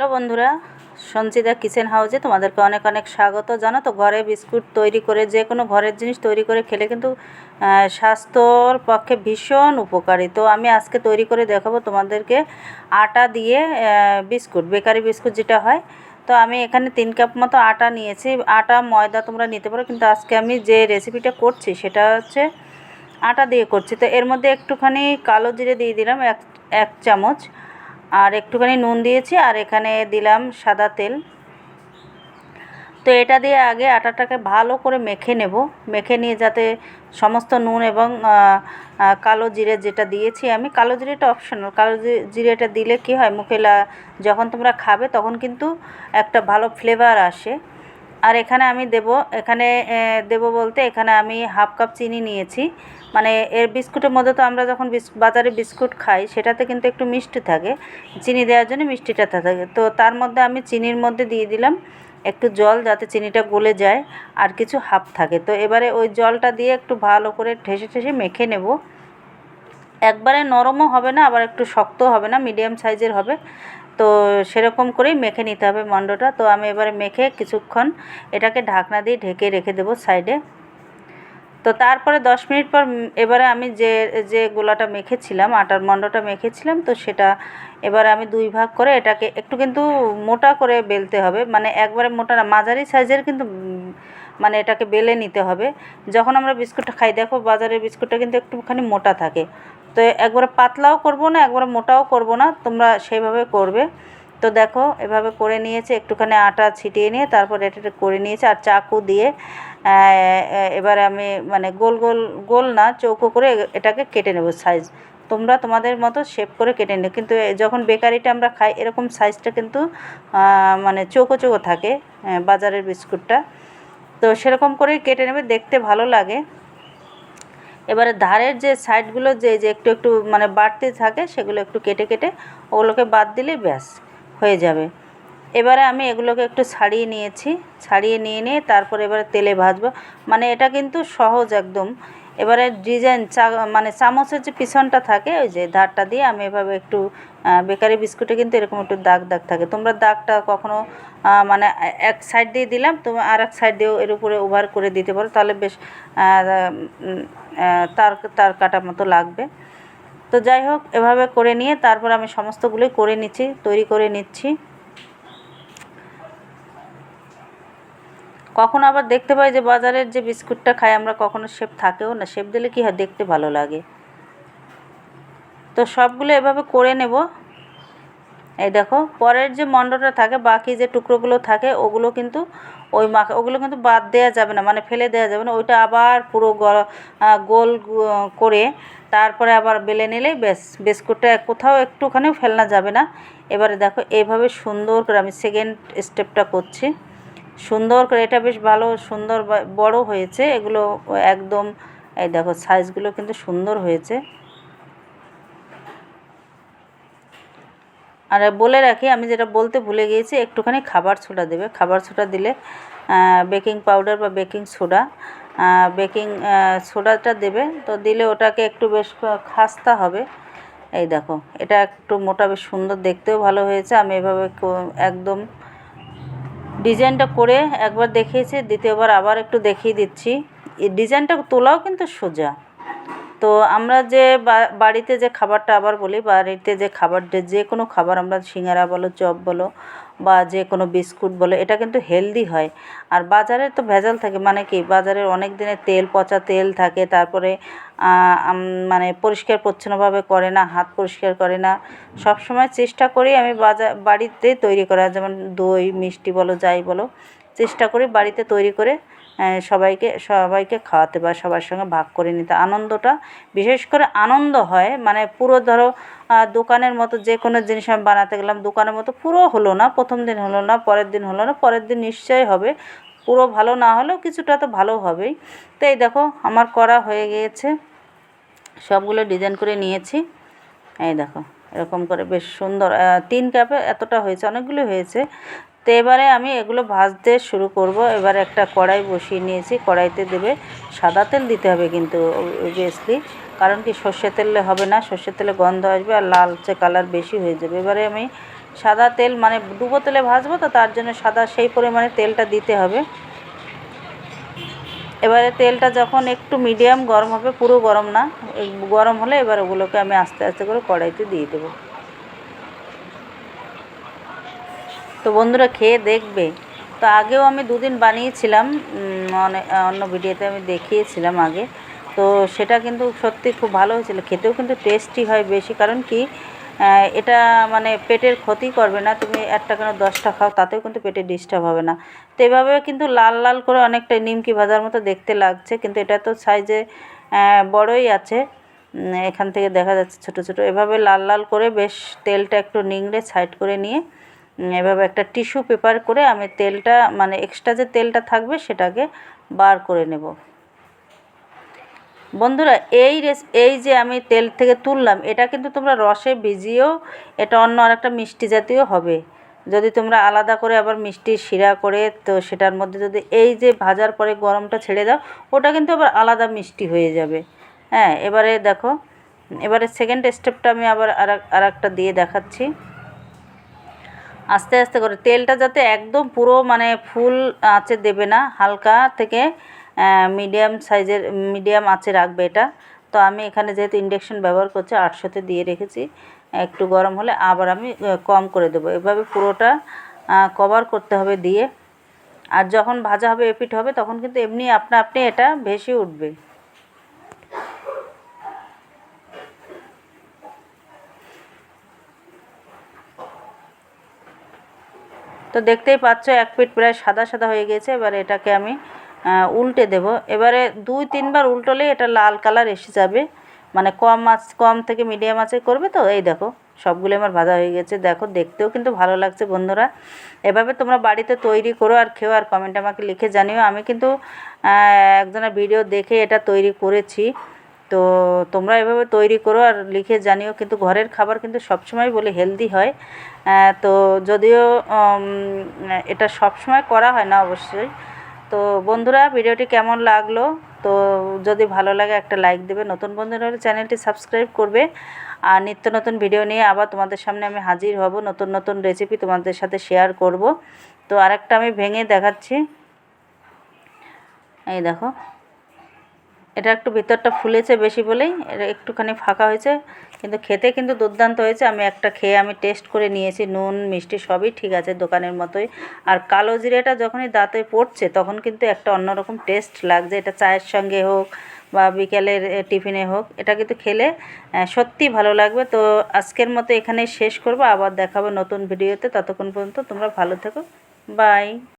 Hello বন্ধুরা Sanchita kitchen হাউসে তোমাদেরকে অনেক অনেক স্বাগত। জানো তো, ঘরে বিস্কুট তৈরি করে, যে কোনো ঘরের জিনিস তৈরি করে খেলে কিন্তু স্বাস্থ্যর পক্ষে ভীষণ উপকারী। তো আমি আজকে তৈরি করে দেখাবো তোমাদেরকে আটা দিয়ে বিস্কুট, বেকারি বিস্কুট যেটা হয়। তো আমি এখানে তিন কাপ মতো আটা নিয়েছি। আটা, ময়দা তোমরা নিতে পারো, কিন্তু আজকে আমি যে রেসিপিটা করছি সেটা হচ্ছে আটা দিয়ে করছি। তো এর মধ্যে একটুখানি কালো জিরে দিয়ে দিলাম, এক এক চামচ। আর একটুখানি নুন দিয়েছি আর এখানে দিলাম সাদা তেল। তো এটা দিয়ে আগে আটাটাকে ভালো করে মেখে নেব। মেখে নিয়ে যাতে সমস্ত নুন এবং কালো জিরে যেটা দিয়েছি আমি, কালো জিরেটা অপশনাল কালো জিরেটা দিলে কি হয় মুখেলা যখন তোমরা খাবে তখন কিন্তু একটা ভালো ফ্লেভার আসে। আর এখানে আমি দেব, এখানে দেব বলতে এখানে আমি হাফ কাপ চিনি নিয়েছি। মানে এর বিস্কুটের মধ্যে তো আমরা যখন বাজারে বিস্কুট খাই, সেটাতে কিন্তু একটু মিষ্টি থাকে। চিনি দেওয়ার জন্য মিষ্টিটা থাকে। তো তার মধ্যে আমি চিনির মধ্যে দিয়ে দিলাম একটু জল যাতে চিনিটা গলে যায় আর কিছু হাফ থাকে। তো এবারে ওই জলটা দিয়ে একটু ভালো করে ঠেসে ঠেসে মেখে নেব। একবারে নরমও হবে না, আবার একটু শক্তও হবে না, মিডিয়াম সাইজের হবে। তো সেরকম করেই মেখে নিতে হবে মণ্ডটা তো আমি এবারে মেখে কিছুক্ষণ এটাকে ঢাকনা দিয়ে ঢেকে রেখে দেবো সাইডে। তো তারপরে দশ মিনিট পর এবারে আমি যে যে গোলাটা মেখেছিলাম, আটার মণ্ডটা মেখেছিলাম, তো সেটা এবারে আমি দুই ভাগ করে এটাকে একটু কিন্তু মোটা করে বেলতে হবে। মানে একবারে মোটা না, মাঝারি সাইজের কিন্তু মানে এটাকে বেলে নিতে হবে। যখন আমরা বিস্কুটটা খাই, দেখো বাজারের বিস্কুটটা কিন্তু একটুখানি মোটা থাকে। তো একবারে পাতলাও করব না, একবারে মোটাও করব না, তোমরা সেইভাবে করবে। তো দেখো, এভাবে করে নিয়েছে, একটুখানি আটা ছিটিয়ে নিয়ে তারপর এটা করে নিয়েছে আর চাকু দিয়ে এবারে আমি মানে গোল গোল গোল না, চৌকো করে এটাকে কেটে নেব সাইজ তোমরা তোমাদের মতো শেপ করে কেটে নেবে কিন্তু যখন বেকারিটা আমরা খাই, এরকম সাইজটা কিন্তু মানে চৌকো চৌকো থাকে বাজারের বিস্কুটটা। তো সেরকম করেই কেটে নেবে, দেখতে ভালো লাগে। এবারে ধারের যে সাইডগুলো যে যে একটু একটু মানে বাড়তে থাকে, সেগুলো একটু কেটে কেটে ওগুলোকে বাদ দিলে ব্যাস, হয়ে যাবে। এবারে আমি এগুলোকে একটু ছাড়িয়ে নিয়েছি, ছাড়িয়ে নিয়ে নিয়ে তারপরে এবারে তেলে ভাজবো। মানে এটা কিন্তু সহজ একদম। এবারে ডিজাইন মানে চামচের যে পিছনটা থাকে, ওই যে ধারটা দিয়ে আমি এভাবে একটু বেকারি বিস্কুটে কিন্তু এরকম একটু দাগ দাগ থাকে। তোমরা দাগটা কখনো মানে এক সাইড দিয়ে দিলাম তুমি আর এক সাইড দিয়েও এর উপরে ওভার করে দিতে পারো, তাহলে বেশ তার তার কাটা মতো লাগবে। তো যাই হোক, এভাবে করে নিয়ে তারপর আমি সমস্তগুলোই করে নিচ্ছি, তৈরি করে নিচ্ছি। কখনো আবার দেখতে পাই যে বাজারের যে বিস্কুটটা খাই, আমরা কখনো শেপ থাকেও না। শেপ দিলে কী হয়? দেখতে ভালো লাগে। তো সবগুলো এভাবে করে নেব। এই দেখো, পরের যে মণ্ডটা থাকে, বাকি যে টুকরোগুলো থাকে, ওগুলো কিন্তু ওই মাখা ওগুলো কিন্তু বাদ দেওয়া যাবে না মানে ফেলে দেওয়া যাবে না। ওইটা আবার পুরো গোল করে তারপরে আবার বেলে নিলেই বেশ বিস্কুটটা কোথাও একটুখানিও ফেলনা যাবে না। এবারে দেখো, এভাবে সুন্দর করে আমি সেকেন্ড স্টেপটা করছি। সুন্দর করে, এটা বেশ ভালো, সুন্দর বড় হয়েছে। এগুলো একদম, এই দেখো সাইজগুলো কিন্তু সুন্দর হয়েছে। আর বলে রাখি, আমি যেটা বলতে ভুলে গিয়েছি, একটুখানি খাবার সোডা দেবে। খাবার সোডা দিলে বেকিং পাউডার বা বেকিং সোডা বেকিং সোডাটা দেবে। তো দিলে ওটাকে একটু বেশ খাস্তা হবে। এই দেখো, এটা একটু মোটা বেশ সুন্দর, দেখতেও ভালো হয়েছে। আমি এভাবে একদম ডিজাইনটা করে একবার দেখিয়েছি, দ্বিতীয়বার আবার একটু দেখিয়ে দিচ্ছি। এই ডিজাইনটা তোলাও কিন্তু সোজা। তো আমরা যে বাড়িতে যে খাবারটা আবার বলি বাড়িতে যে খাবার যে যে কোনো খাবার আমরা সিঙ্গারা বলো, চপ বলো বা যে কোনো বিস্কুট বলো, এটা কিন্তু হেলদি হয়। আর বাজারে তো ভেজাল থাকে মানে কি? বাজারের অনেক দিনের তেল, পচা তেল থাকে, তারপরে মানে পরিষ্কার পরিচ্ছন্নভাবে করে না, হাত পরিষ্কার করে না। সব সময় চেষ্টা করি আমি বাজার বাড়িতে তৈরি করা যেমন দই, মিষ্টি বলো, যাই বলো, চেষ্টা করি বাড়িতে তৈরি করে সবাইকে সবাইকে খাওয়াতে বা সবার সঙ্গে ভাগ করে নিতে। আনন্দটা, বিশেষ করে আনন্দ হয়। মানে পুরো ধরো দোকানের মতো যে কোনো জিনিস আমি বানাতে গেলাম, দোকানের মতো পুরো হলো না। প্রথম দিন হলো না, পরের দিন হলো না, পরের দিন নিশ্চয়ই হবে। পুরো ভালো না হলেও কিছুটা তো ভালো হবেই। তো এই দেখো, আমার করা হয়ে গিয়েছে। সবগুলো ডিজাইন করে নিয়েছি। এই দেখো, এরকম করে বেশ সুন্দর। তিন কাপে এতটা হয়েছে, অনেকগুলো হয়েছে। তো এবারে আমি এগুলো ভাজতে শুরু করব। এবারে একটা কড়াই বসিয়ে নিয়েছি। কড়াইতে দেবে সাদা তেল দিতে হবে কিন্তু অবভিয়াসলি কারণ কি সর্ষে তেলে হবে না, সর্ষে তেলে গন্ধ আসবে আর লালচে কালার বেশি হয়ে যাবে। এবারে আমি সাদা তেল মানে ডুবো তেলে ভাজবো তো, তার জন্য সাদা সেই পরিমাণে তেলটা দিতে হবে। এবারে তেলটা যখন একটু মিডিয়াম গরম হবে, পুরো গরম না গরম হলে এবার ওগুলোকে আমি আস্তে আস্তে করে কড়াইতে দিয়ে দেবো। তো বন্ধুরা খেয়ে দেখবে। তো আগেও আমি দুদিন বানিয়েছিলাম অন্য ভিডিওতে আমি দেখিয়েছিলাম আগে। তো সেটা কিন্তু সত্যি খুব ভালো হয়েছিল। খেতেও কিন্তু টেস্টি হয় বেশি। কারণ কি এটা মানে পেটের ক্ষতি করবে না। তুমি একটা কেন দশটা খাও, তাতেও কিন্তু পেটে ডিস্টার্ব হবে না। তো এভাবে কিন্তু লাল লাল করে অনেকটা নিমকি ভাজার মতো দেখতে লাগছে। কিন্তু এটা তো সাইজে বড়ই আছে। এখান থেকে দেখা যাচ্ছে ছোট ছোট। এভাবে লাল লাল করে বেশ তেলটা একটু নিংড়ে সাইড করে নিয়ে এভাবে একটা টিস্যু পেপার করে আমি তেলটা মানে এক্সট্রা যে তেলটা থাকবে সেটাকে বার করে নেব। বন্ধুরা, এই রেস, এই যে আমি তেল থেকে তুললাম, এটা কিন্তু তোমরা রসে ভিজিয়েও এটা অন্য আরেকটা মিষ্টি জাতীয় হবে। যদি তোমরা আলাদা করে আবার মিষ্টি শিরা করে, তো সেটার মধ্যে যদি এই যে ভাজার পরে গরমটা ছেড়ে দাও, ওটা কিন্তু আবার আলাদা মিষ্টি হয়ে যাবে। হ্যাঁ এবারে দেখো, এবারে সেকেন্ড স্টেপটা আমি আবার আর একটা দিয়ে দেখাচ্ছি। আস্তে আস্তে করে। তেলটা যাতে একদম পুরো মানে ফুল আঁচে দেবে না, হালকা থেকে মিডিয়াম সাইজের, মিডিয়াম আঁচে রাখবে এটা। তো আমি এখানে যেহেতু ইন্ডাকশান ব্যবহার করছি, আটশোতে দিয়ে রেখেছি। একটু গরম হলে আবার আমি কম করে দেবো। এভাবে পুরোটা কভার করতে হবে দিয়ে। আর যখন ভাজা হবে এপিট হবে, তখন কিন্তু এমনি আপনা আপনি এটা ভেসে উঠবে। তো দেখতেই পাচ্ছ, এক পিঠ প্রায় সাদা সাদা হয়ে গেছে। এবার এটাকে আমি উল্টে দেব। এবারে দুই, তিনবার উল্টোলেই এটা লাল কালার এসে যাবে। মানে কম মাছ কম থেকে মিডিয়াম আঁচে করবে তো? এই দেখো, সবগুলো আমার ভাজা হয়ে গেছে। দেখো, দেখতেও কিন্তু ভালো লাগছে বন্ধুরা। এভাবে তোমরা বাড়িতে তৈরি করো আর খেও আর কমেন্ট আমাকে লিখে জানিও। আমি কিন্তু একজনের ভিডিও দেখে এটা তৈরি করেছি। তো তোমরা এভাবে তৈরি করো আর লিখে জানিও, কিন্তু ঘরের খাবার কিন্তু সবসময় বলে হেলদি হয়। তো যদিও এটা সবসময় করা হয় না অবশ্যই। তো বন্ধুরা, ভিডিওটি কেমন লাগল? তো যদি ভালো লাগে, একটা লাইক দেবে। নতুন বন্ধুরা হলে চ্যানেলটি সাবস্ক্রাইব করবে। আর নিত্য নতুন ভিডিও নিয়ে আবার তোমাদের সামনে আমি হাজির হব। নতুন নতুন রেসিপি তোমাদের সাথে শেয়ার করব। তো আরেকটা আমি ভেঙে দেখাচ্ছি। এই দেখো এটা একটু ভিতরটা ফুলেছে বেশি বলেই, এটা একটুখানি ফাঁকা হয়েছে, কিন্তু খেতে কিন্তু দুর্দান্ত হয়েছে। আমি একটা খেয়ে আমি টেস্ট করে নিয়েছি, নুন, মিষ্টি সবই ঠিক আছে দোকানের মতোই। আর কালো জিরেটা যখনই দাঁতে পড়ছে, তখন কিন্তু একটা অন্যরকম টেস্ট লাগছে। এটা চায়ের সঙ্গে হোক বা বিকেলের টিফিনে হোক, এটা কিন্তু খেলে সত্যি ভালো লাগবে। তো আজকের মতো এখানেই শেষ করব। আবার দেখাবো নতুন ভিডিওতে। ততক্ষণ পর্যন্ত তোমরা ভালো থেকো। বাই।